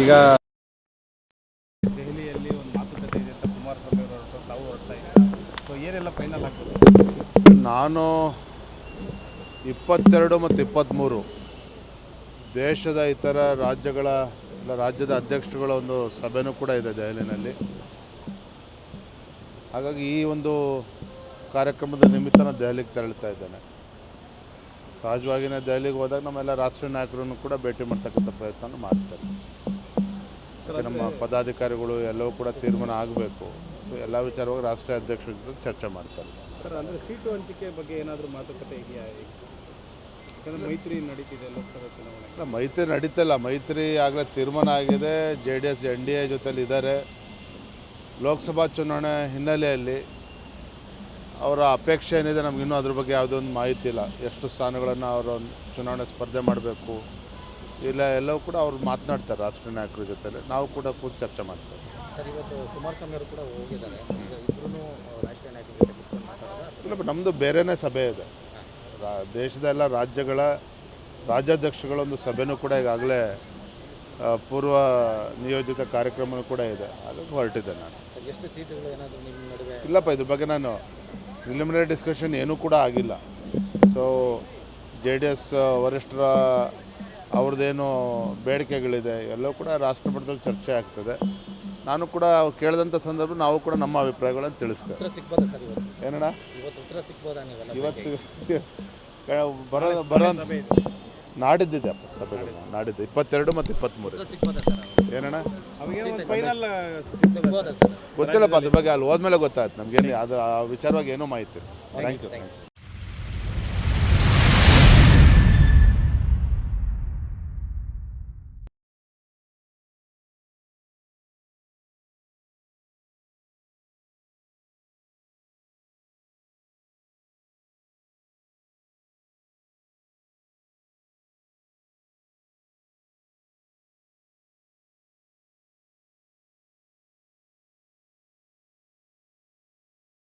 ಈಗ ದೆಹಲಿಯಲ್ಲಿ ಒಂದು ಮಾತುಕತೆ ಇದೆ ಅಂತ ಕುಮಾರಸ್ವಾಮಿ ಅವರು ತಾವು ಹೊರಡ್ತಾ ಇದ್ದಾರೆ? ಸೊ ಏನೆಲ್ಲ ಫೈನಲ್ ಆಗ್ತದೆ ನಾನು ಇಪ್ಪತ್ತೆರಡು ಮತ್ತು ಇಪ್ಪತ್ತ್ಮೂರು ದೇಶದ ಇತರ ರಾಜ್ಯಗಳ ಇಲ್ಲ ರಾಜ್ಯದ ಅಧ್ಯಕ್ಷರುಗಳ ಒಂದು ಸಭೆನೂ ಕೂಡ ಇದೆ ದೆಹಲಿನಲ್ಲಿ. ಹಾಗಾಗಿ ಈ ಒಂದು ಕಾರ್ಯಕ್ರಮದ ನಿಮಿತ್ತ ನಾನು ದೆಹಲಿಗೆ ತೆರಳುತ್ತಾ ಇದ್ದೇನೆ. ಸಹಜವಾಗಿಯೇ ದೆಹಲಿಗೆ ಹೋದಾಗ ನಮ್ಮೆಲ್ಲ ರಾಷ್ಟ್ರೀಯ ನಾಯಕರನ್ನು ಕೂಡ ಭೇಟಿ ಮಾಡ್ತಕ್ಕಂಥ ಪ್ರಯತ್ನ ಮಾಡ್ತಾರೆ ನಮ್ಮ ಪದಾಧಿಕಾರಿಗಳು ಎಲ್ಲವೂ ಕೂಡ ತೀರ್ಮಾನ ಆಗಬೇಕು. ಸೊ ಎಲ್ಲ ವಿಚಾರವಾಗಿ ರಾಷ್ಟ್ರೀಯ ಅಧ್ಯಕ್ಷರ ಜೊತೆ ಚರ್ಚೆ ಮಾಡ್ತಾರೆ. ಸರ್ ಅಂದರೆ ಸೀಟು ಹಂಚಿಕೆ ಬಗ್ಗೆ ಏನಾದರೂ ಮಾತುಕತೆ ಇದೆಯಾ ಯಾಕಂದರೆ ಮೈತ್ರಿ ನಡೀತಿದೆ ಲೋಕಸಭಾ ಚುನಾವಣೆ ಇಲ್ಲ ಮೈತ್ರಿ ನಡೀತಲ್ಲ. ಮೈತ್ರಿ ಆಗಲೇ ತೀರ್ಮಾನ ಆಗಿದೆ. J D S N D A ಜೊತೆಲಿ ಇದ್ದಾರೆ. ಲೋಕಸಭಾ ಚುನಾವಣೆ ಹಿನ್ನೆಲೆಯಲ್ಲಿ ಅವರ ಅಪೇಕ್ಷೆ ಏನಿದೆ ನಮಗಿನ್ನೂ ಅದ್ರ ಬಗ್ಗೆ ಯಾವುದೇ ಒಂದು ಮಾಹಿತಿ ಇಲ್ಲ. ಎಷ್ಟು ಸ್ಥಾನಗಳನ್ನು ಅವರು ಚುನಾವಣೆ ಸ್ಪರ್ಧೆ ಮಾಡಬೇಕು ಇಲ್ಲ ಎಲ್ಲವೂ ಕೂಡ ಅವ್ರು ಮಾತನಾಡ್ತಾರೆ ರಾಷ್ಟ್ರೀಯ ನಾಯಕರ ಜೊತೆಲಿ. ನಾವು ಕೂಡ ಕೂತು ಚರ್ಚೆ ಮಾಡ್ತೇವೆ. ಸರ್ ಇವತ್ತು ಕುಮಾರಸ್ವಾಮಿ ಅವರು ಕೂಡ ಹೋಗಿದ್ದಾರೆ. ಇಬ್ಬರೂ ರಾಷ್ಟ್ರೀಯ ನಾಯಕರ ಜೊತೆ ಕೂತ್ಕೊಂಡು ಮಾತಾಡೋದು? ಇಲ್ಲ ಬಟ್ ನಮ್ಮದು ಬೇರೆನೇ ಸಭೆ ಇದೆ. ರಾ ದೇಶದ ಎಲ್ಲ ರಾಜ್ಯಗಳ ರಾಜ್ಯಾಧ್ಯಕ್ಷಗಳೊಂದು ಸಭೆನೂ ಕೂಡ ಈಗಾಗಲೇ ಪೂರ್ವ ನಿಯೋಜಿತ ಕಾರ್ಯಕ್ರಮನೂ ಕೂಡ ಇದೆ. ಅದಕ್ಕೆ ಹೊರಟಿದೆ ನಾನು. ಎಷ್ಟು ಸೀಟುಗಳು ಏನಾದರೂ ನಿಮ್ಮ ನಡುವೆ? ಇಲ್ಲಪ್ಪ ಇದ್ರ ಬಗ್ಗೆ ನಾನು ಪ್ರಿಲಿಮಿನರಿ ಡಿಸ್ಕಷನ್ ಏನೂ ಕೂಡ ಆಗಿಲ್ಲ. ಸೊ ಜೆ ಡಿ ಎಸ್ ವರಿಷ್ಠರ ಅವ್ರದ್ದೇನು ಬೇಡಿಕೆಗಳಿದೆ ಎಲ್ಲವೂ ಕೂಡ ರಾಷ್ಟ್ರ ಮಟ್ಟದಲ್ಲಿ ಚರ್ಚೆ ಆಗ್ತದೆ. ನಾನು ಕೂಡ ಕೇಳಿದಂಥ ಸಂದರ್ಭ ನಾವು ಕೂಡ ನಮ್ಮ ಅಭಿಪ್ರಾಯಗಳನ್ನು ತಿಳಿಸ್ತೇವೆ. ಉತ್ತರ ಸಿಗ್ಬೋದಾ ಸರ್ ಏನಣ್ಣ? ಇವತ್ತು? ಬರೋ ಬರೋ ಸಭೆ ಇದೆ. ನಾಡಿದ್ದಿದೆ ಅಪ್ಪ ಸಭೆಗಳು ನಾಡಿದ್ದು ಇಪ್ಪತ್ತೆರಡು ಮತ್ತು ಇಪ್ಪತ್ತ್ಮೂರು. ಉತ್ತರ ಸಿಗ್ಬೋದಾ ಸರ್ ಏನಣ್ಣ? ಗೊತ್ತಿಲ್ಲಪ್ಪ ಅದ್ರ ಬಗ್ಗೆ ಅಲ್ಲಿ ಹೋದ್ಮೇಲೆ ಗೊತ್ತಾಯ್ತು. ನಮಗೇನು ಅದರ ಆ ವಿಚಾರವಾಗಿ ಏನೋ ಮಾಹಿತಿ ಥ್ಯಾಂಕ್ ಯು ಥ್ಯಾಂಕ್ ಯು